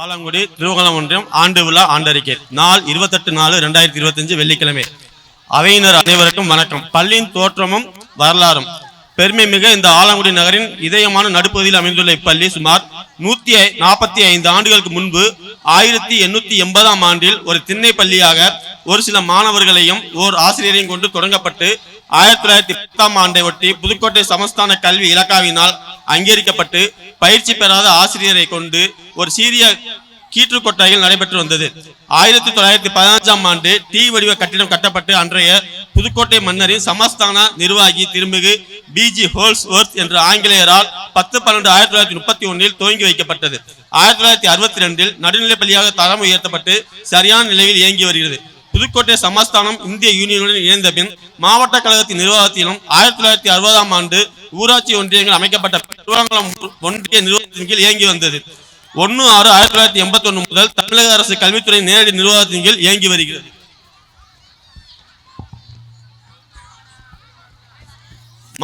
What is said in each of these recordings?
ஆலங்குடி திருவகலம் ஒன்றியம் ஆண்டு விழா ஆண்டறிக்கை. நாள் இருபத்தெட்டு நாலு ரெண்டாயிரத்தி இருபத்தஞ்சு வெள்ளிக்கிழமை. அவையினர் அனைவருக்கும் வணக்கம். பள்ளியின் தோற்றமும் வரலாறும். பெருமை மிக இந்த ஆலங்குடி நகரின் இதயமான நடுப்பகுதியில் அமைந்துள்ள இப்பள்ளி சுமார் நூத்தி நாற்பத்தி ஐந்து ஆண்டுகளுக்கு முன்பு ஆயிரத்தி எண்ணூத்தி எண்பதாம் ஆண்டில் ஒரு திண்ணை பள்ளியாக ஒரு சில மாணவர்களையும் ஓர் ஆசிரியரையும் கொண்டு தொடங்கப்பட்டு ஆயிரத்தி தொள்ளாயிரத்தி பத்தாம் ஆண்டை ஒட்டி புதுக்கோட்டை சமஸ்தான கல்வி இலக்காவினால் அங்கீகரிக்கப்பட்டு பயிற்சி பெறாத ஆசிரியரை கொண்டு ஒரு சீரிய கீற்று கொட்டாயில் நடைபெற்று வந்தது. ஆயிரத்தி தொள்ளாயிரத்தி பதினஞ்சாம் ஆண்டு டி வடிவ கட்டிடம் கட்டப்பட்டு அன்றைய புதுக்கோட்டை மன்னரின் சமஸ்தான நிர்வாகி திருமிகு பிஜி ஹோல்ஸ் ஒர்த் என்ற ஆங்கிலேயரால் பத்து பன்னெண்டு ஆயிரத்தி தொள்ளாயிரத்தி முப்பத்தி ஒன்றில் துவங்கி வைக்கப்பட்டது. ஆயிரத்தி தொள்ளாயிரத்தி அறுபத்தி ரெண்டில் நடுநிலைப்பள்ளியாக தரம் உயர்த்தப்பட்டு சரியான நிலையில் இயங்கி வருகிறது. புதுக்கோட்டை சமஸ்தானம் இந்திய யூனியனுடன் இணைந்த பின் மாவட்ட கழகத்தின் நிர்வாகத்திலும் ஆயிரத்தி தொள்ளாயிரத்தி அறுபதாம் ஆண்டு ஊராட்சி ஒன்றியங்கள் அமைக்கப்பட்ட திருவரங்குளம் ஒன்றிய நிர்வாகத்தின் கீழ் இயங்கி வந்தது. ஒன்னு ஆறு ஆயிரத்தி தொள்ளாயிரத்தி எண்பத்தி ஒன்று முதல் தமிழக அரசு கல்வித்துறை நேரடி நிர்வாகத்தின் கீழ் இயங்கி வருகிறது.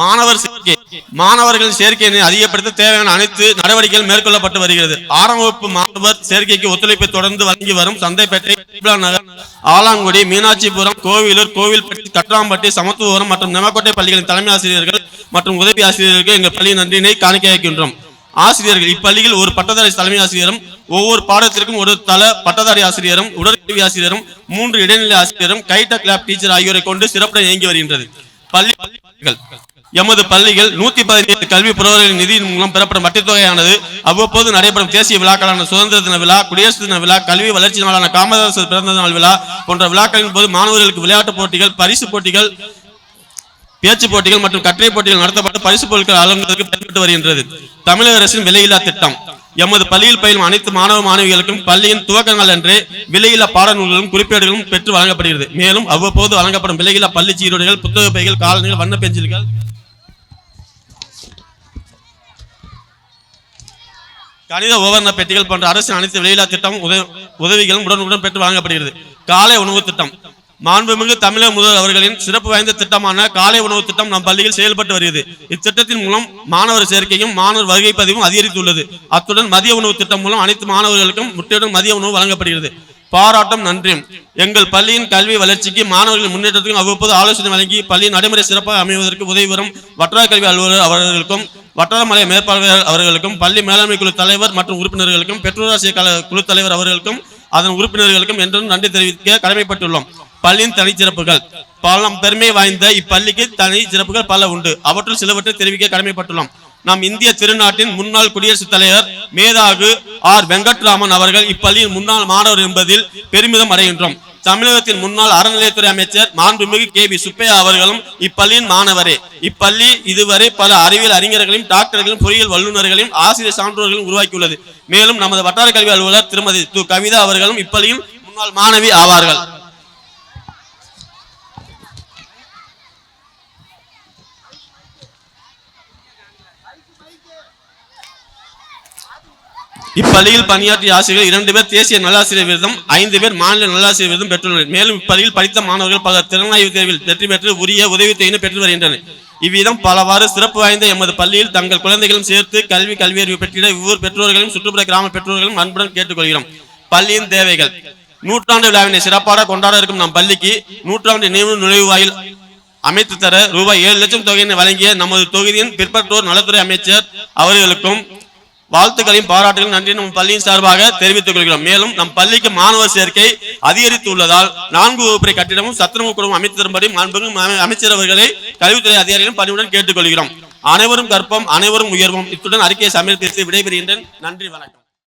மாணவர் சேர்க்கை. மாணவர்களின் சேர்க்கையினை அதிகப்படுத்த தேவையான அனைத்து நடவடிக்கைகள் மேற்கொள்ளப்பட்டு வருகிறது. ஆறாம் வகுப்பு மாணவர் சேர்க்கைக்கு ஒத்துழைப்பை தொடர்ந்து வழங்கி வரும் சந்தைப்பேட்டை நகர் ஆலாங்குடி மீனாட்சிபுரம் கோவிலூர் கோவில்பட்டி கற்றாம்பட்டி சமத்துவபுரம் மற்றும் நெமக்கோட்டை பள்ளிகளின் தலைமை ஆசிரியர்கள் மற்றும் உதவி ஆசிரியர்களுக்கு எங்கள் பள்ளியின் நன்றியினை காணிக்கையாக்கின்றோம் ஆசிரியர்கள் இப்பள்ளியில் ஒரு பட்டதாரி தலைமை ஆசிரியரும் ஒவ்வொரு பாடத்திற்கும் ஒரு தல பட்டதாரி ஆசிரியரும் உடற்கல்வி ஆசிரியரும் மூன்று இடைநிலை ஆசிரியரும் கைட்ட கிளாப் டீச்சர் ஆகியோரை கொண்டு சிறப்புடன் இயங்கி வருகின்றது. பள்ளி பள்ளிகள் எமது பள்ளிகள் நூத்தி பதினேழு கல்வி புரவர்களின் நிதியின் மூலம் பெறப்படும் வட்டித்தொகையானது அவ்வப்போது நடைபெறும் தேசிய விழாக்களான சுதந்திர தின விழா குடியரசு தின விழா கல்வி வளர்ச்சி நாளான காமராசர் பிறந்த நாள் விழா போன்ற விழாக்களின் போது மாணவர்களுக்கு விளையாட்டுப் போட்டிகள் பரிசு போட்டிகள் பேச்சு போட்டிகள் மற்றும் கட்டுரை போட்டிகள் நடத்தப்பட்டு பரிசு பொருட்கள் வழங்குவதற்கு பயன்பட்டு வருகின்றது. தமிழக அரசின் விலையில்லா திட்டம். எமது பள்ளியில் பயிலும் அனைத்து மாணவ மாணவிகளுக்கும் பள்ளியின் துவக்கங்கள் அன்றே விலையில்லா பாடநூல்களும் குறிப்பேடுகளும் பெற்று வழங்கப்படுகிறது. மேலும் அவ்வப்போது வழங்கப்படும் விலையில்லா பள்ளி சீருடைகள் புத்தக பைகள் காலணிகள் வண்ண பெஞ்சில்கள் கணித உபகரண பெட்டிகள் போன்ற அரசின் அனைத்து வெளியிலா திட்டம் உத- உதவிகளும் உடனுக்குடன் பெற்று வழங்கப்படுகிறது. காலை உணவு திட்டம். மாண்புமிகு தமிழக முதல்வர் அவர்களின் சிறப்பு வாய்ந்த திட்டமான காலை உணவு திட்டம் நம் பள்ளியில் செயல்பட்டு வருகிறது. இத்திட்டத்தின் மூலம் மாணவர் சேர்க்கையும் மாணவர் வருகை பதிவும் அதிகரித்துள்ளது. அத்துடன் மதிய உணவு திட்டம் மூலம் அனைத்து மாணவர்களுக்கும் முட்டையுடன் மதிய உணவு வழங்கப்படுகிறது. பாராட்டம் நன்றியும் எங்கள் பள்ளியின் கல்வி வளர்ச்சிக்கு மாணவர்களின் முன்னேற்றத்துக்கும் அவ்வப்போது ஆலோசனை வழங்கி பள்ளியின் நடைமுறை சிறப்பாக அமைவதற்கு உதவி வரும் வட்டார கல்வி அலுவலர் அவர்களுக்கும் வட்டாரமலை மேற்பார்வையாளர் அவர்களுக்கும் பள்ளி மேலாண்மை குழு தலைவர் மற்றும் உறுப்பினர்களுக்கும் பெற்றோராசிய கல குழு தலைவர் அவர்களுக்கும் அதன் உறுப்பினர்களுக்கும் என்றும் நன்றி தெரிவிக்க கடமைப்பட்டுள்ளோம். பள்ளியின் தனிச்சிறப்புகள் பலம் பெருமை வாய்ந்த இப்பள்ளிக்கு தனி சிறப்புகள் பல உண்டு. அவற்றுள் சிலவற்றை தெரிவிக்க கடமைப்பட்டுள்ளோம். நம் இந்திய திருநாட்டின் முன்னாள் குடியரசுத் தலைவர் மேதாகு ஆர் வெங்கட்ராமன் அவர்கள் இப்பள்ளியின் முன்னாள் மாணவர் என்பதில் பெருமிதம் அடைகின்றோம். தமிழகத்தின் முன்னாள் அறநிலையத்துறை அமைச்சர் மாண்புமிகு கே வி சுப்பையா அவர்களும் இப்பள்ளியின் மாணவரே. இப்பள்ளி இதுவரை பல அறிவியல் அறிஞர்களையும் டாக்டர்களையும் பொறியியல் வல்லுநர்களையும் ஆசிரியர் சான்றோர்களையும் உருவாக்கியுள்ளது. மேலும் நமது வட்டார கல்வி அலுவலர் திருமதி து. கவிதா அவர்களும் இப்பள்ளியின் முன்னாள் மாணவி ஆவார்கள். இப்பள்ளியில் பணியாற்றிய ஆசிரியர்கள் இரண்டு பேர் தேசிய நல்லாசிரியர் விருதும் ஐந்து பேர் மாநில நல்லாசிரியர் விருதும் பெற்றுள்ளனர். மேலும் இப்பள்ளியில் படித்த மாணவர்கள் பல திறனாய்வு தேர்வில் வெற்றி பெற்று உரிய உதவித்தொகையினை பெற்று வருகின்றனர். இவ்விதம் பலவாறு சிறப்பு வாய்ந்த எமது பள்ளியில் தங்கள் குழந்தைகளும் சேர்த்து கல்வி கல்வியறிவு பெற்றிட இவ்வூர் பெற்றோர்களையும் சுற்றுப்புற கிராம பெற்றோர்களும் அன்புடன் கேட்டுக்கொள்கிறோம். பள்ளியின் தேவைகள். நூற்றாண்டு விழாவினை சிறப்பாக கொண்டாட இருக்கும் நம் பள்ளிக்கு நூற்றாண்டு நினைவு நுழைவாயில் அமைத்து தர ரூபாய் ஏழு லட்சம் தொகையினை வழங்கிய நமது தொகுதியின் பிற்பட்டோர் நலத்துறை அமைச்சர் அவர்களுக்கும் வாழ்த்துக்களையும் பாராட்டுகளையும் நன்றி நம் பள்ளியின் சார்பாக தெரிவித்துக் கொள்கிறோம். மேலும் நம் பள்ளிக்கு மாணவர் சேர்க்கை அதிகரித்து உள்ளதால் நான்கு வகுப்பறை கட்டிடமும் சத்துணவு குடும்பம் அமைத்து தரும்படி மாண்புமிகு அமைச்சர் அவர்களை கல்வித்துறை அதிகாரிகளும் பணிவுடன் கேட்டுக்கொள்கிறோம் அனைவரும் கற்பம் அனைவரும் உயர்வும். இத்துடன் அறிக்கையை சமர்ப்பித்து விடைபெறுகின்றேன். நன்றி வணக்கம்.